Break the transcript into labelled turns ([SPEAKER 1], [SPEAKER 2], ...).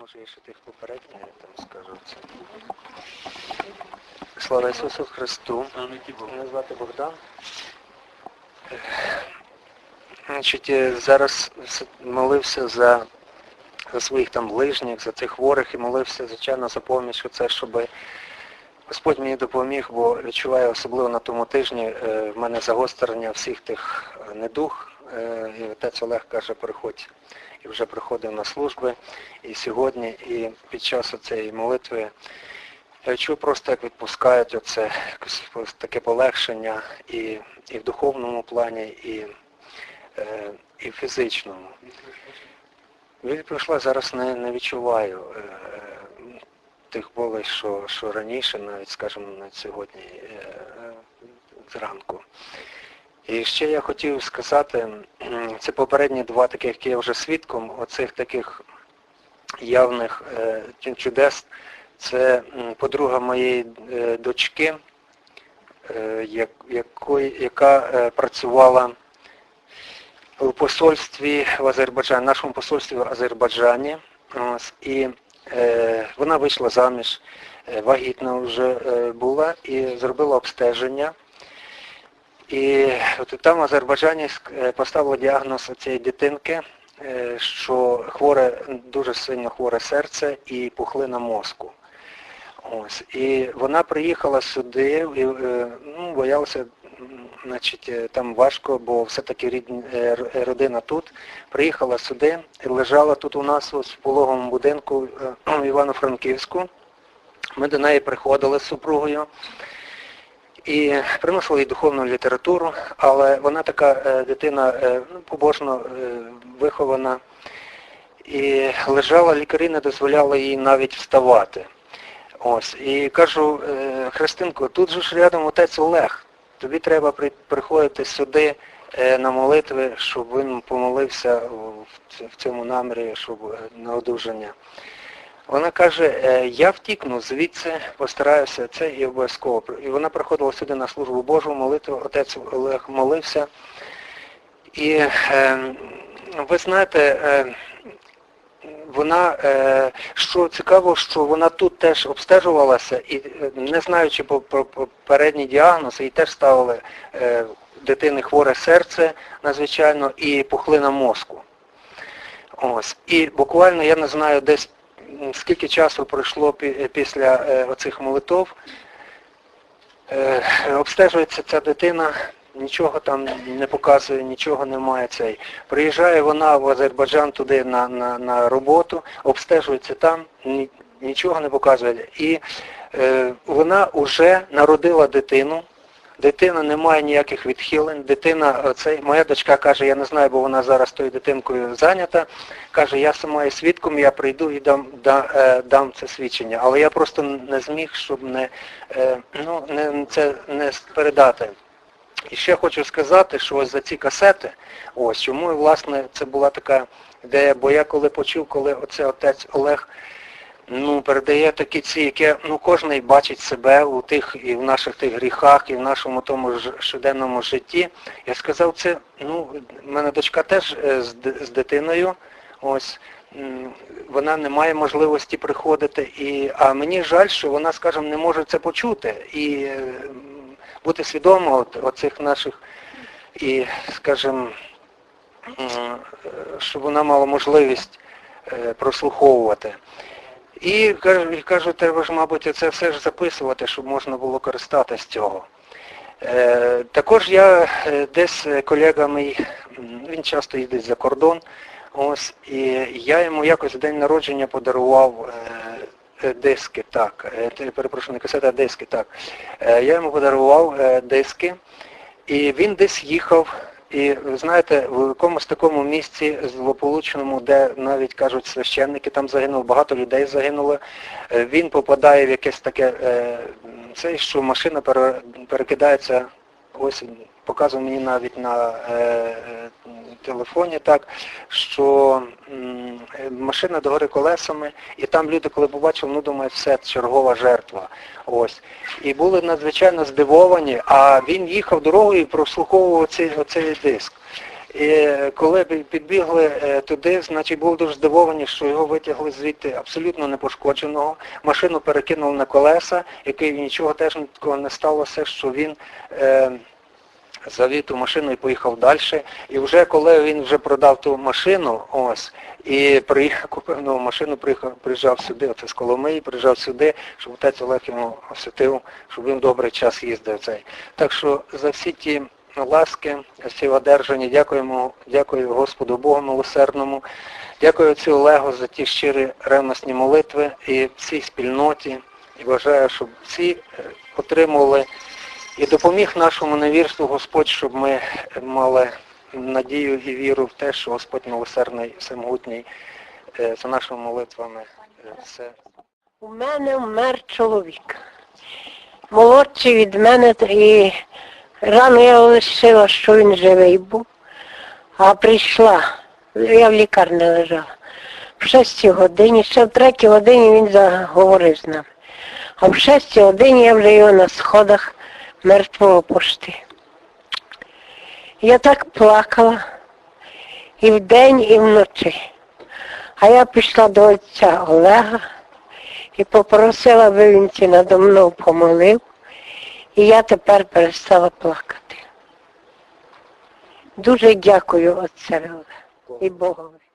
[SPEAKER 1] може я ще тих попередніх там скажу це. Слава Ісусу Христу. Мене звати Богдан. Значить, зараз молився за, за своїх там ближніх, за цих хворих і молився, звичайно, за поміч оце, щоб Господь мені допоміг, бо відчуваю особливо на тому тижні е, в мене загострення всіх тих е, недуг. Е, І отець Олег каже, приходь. І вже приходив на служби. І сьогодні, і під час цієї молитви я чую просто, як відпускають оце таке полегшення і, і в духовному плані, і, і в фізичному. Від прийшла, зараз не, не відчуваю тих болей, що, що раніше, навіть, скажімо, навіть сьогодні е, зранку. І ще я хотів сказати, це попередні два таких, які я вже свідком, оцих таких явних е, чудес. Це подруга моєї е, дочки, е, яка е, працювала у посольстві в Азербайджані, нашому посольстві в Азербайджані. І е, вона вийшла заміж, е, вагітна вже е, була і зробила обстеження. І от там в Азербайджані е, поставили діагноз цієї дитинки, е, що хворе, дуже сильно хворе серце і пухлина мозку. Ось. І вона приїхала сюди, і, е, ну, боялася, значить, е, там важко, бо все-таки е, е, родина тут. Приїхала сюди, лежала тут у нас ось в пологовому будинку в Івано-Франківську. Ми до неї приходили з супругою і приносили їй духовну літературу, але вона така дитина ну, побожно вихована. І лежала, лікарі не дозволяли їй навіть вставати. Ось. І кажу, Христинко, тут же ж рядом отець Олег. Тобі треба при- приходити сюди е, на молитви, щоб він помолився в цьому намірі, щоб е, на одужання. Вона каже, «Е, я втікну звідси, постараюся це і обов'язково. І вона приходила сюди на службу Божу, молитву, отець Олег молився. І ви знаєте, вона, е, що цікаво, що вона тут теж обстежувалася і е, не знаючи про попередній діагноз, їй теж ставили е, дитини хворе серце надзвичайно і пухлина мозку. Ось. І буквально я не знаю десь скільки часу пройшло пі- після оцих молитов. Обстежується ця дитина, нічого там не показує, нічого немає цей. Приїжджає вона в Азербайджан туди на, на, на роботу, обстежується там, ні- нічого не показує. І е, вона вже народила дитину. Дитина не має ніяких відхилень. Дитина, оцей, моя дочка каже, я не знаю, бо вона зараз тою дитинкою зайнята. Каже, я сама є свідком, я прийду і дам, да, е, дам це свідчення. Але я просто не зміг, щоб не, е, ну, не, це не передати. І ще хочу сказати, що ось за ці касети, ось чому власне це була така ідея, бо я коли почув, коли оце отець Олег ну, передає такі ці, які ну, кожен бачить себе у тих і в наших тих гріхах, і в нашому тому ж щоденному житті. Я сказав, це, ну, в мене дочка теж е, з, з дитиною, ось, вона не має можливості приходити, і, а мені жаль, що вона, скажімо, не може це почути і е, бути свідомо от, оцих наших, і, скажімо, е, щоб вона мала можливість е, прослуховувати. І кажу, треба ж, мабуть, це все ж записувати, щоб можна було користатися цього. Е, також я десь колега мій, він часто їздить за кордон, ось, і я йому якось день народження подарував диски, так, е, перепрошую, не касети, а диски, так. Е, я йому подарував е, диски, і він десь їхав, і ви знаєте, в якомусь такому місці злополучному, де навіть кажуть священники там загинули, багато людей загинуло, е, він попадає в якесь таке, е, це, що машина перекидається, ось показував мені навіть на е, е, телефоні так, що е, машина догори колесами, і там люди, коли побачили, ну думають, все, чергова жертва. Ось. І були надзвичайно здивовані, а він їхав дорогою і прослуховував оцей, оцей диск. І коли підбігли е, туди, значить був дуже здивований, що його витягли звідти абсолютно непошкодженого. Машину перекинули на колеса, який нічого теж такого не сталося, що він е, завів ту машину і поїхав далі. І вже коли він вже продав ту машину, ось, і приїхав, купив нову машину, приїхав, приїжджав сюди, оце з Коломиї, приїжджав сюди, щоб отець Олег йому освятив, щоб він добрий час їздив цей. Так що за всі ті ласки, всі одержані, дякуємо, дякую Господу Богу милосердному, дякую отцю Олегу за ті щирі ревностні молитви і всій спільноті. І бажаю, щоб всі е, отримували і допоміг нашому невірству Господь, щоб ми мали надію і віру в те, що Господь милосердний, всемогутній е, за нашими молитвами е, все.
[SPEAKER 2] У мене вмер чоловік. Молодший від мене і рано я лишила, що він живий був. А прийшла, я в лікарні лежала. В 6 годині, ще в 3 годині він заговорив з нами. А в 6 годині я вже його на сходах мертвого пошти. Я так плакала і вдень, і вночі. А я пішла до отця Олега і попросила, аби він ці надо мною помолив, і я тепер перестала плакати. Дуже дякую отцеві і Богові.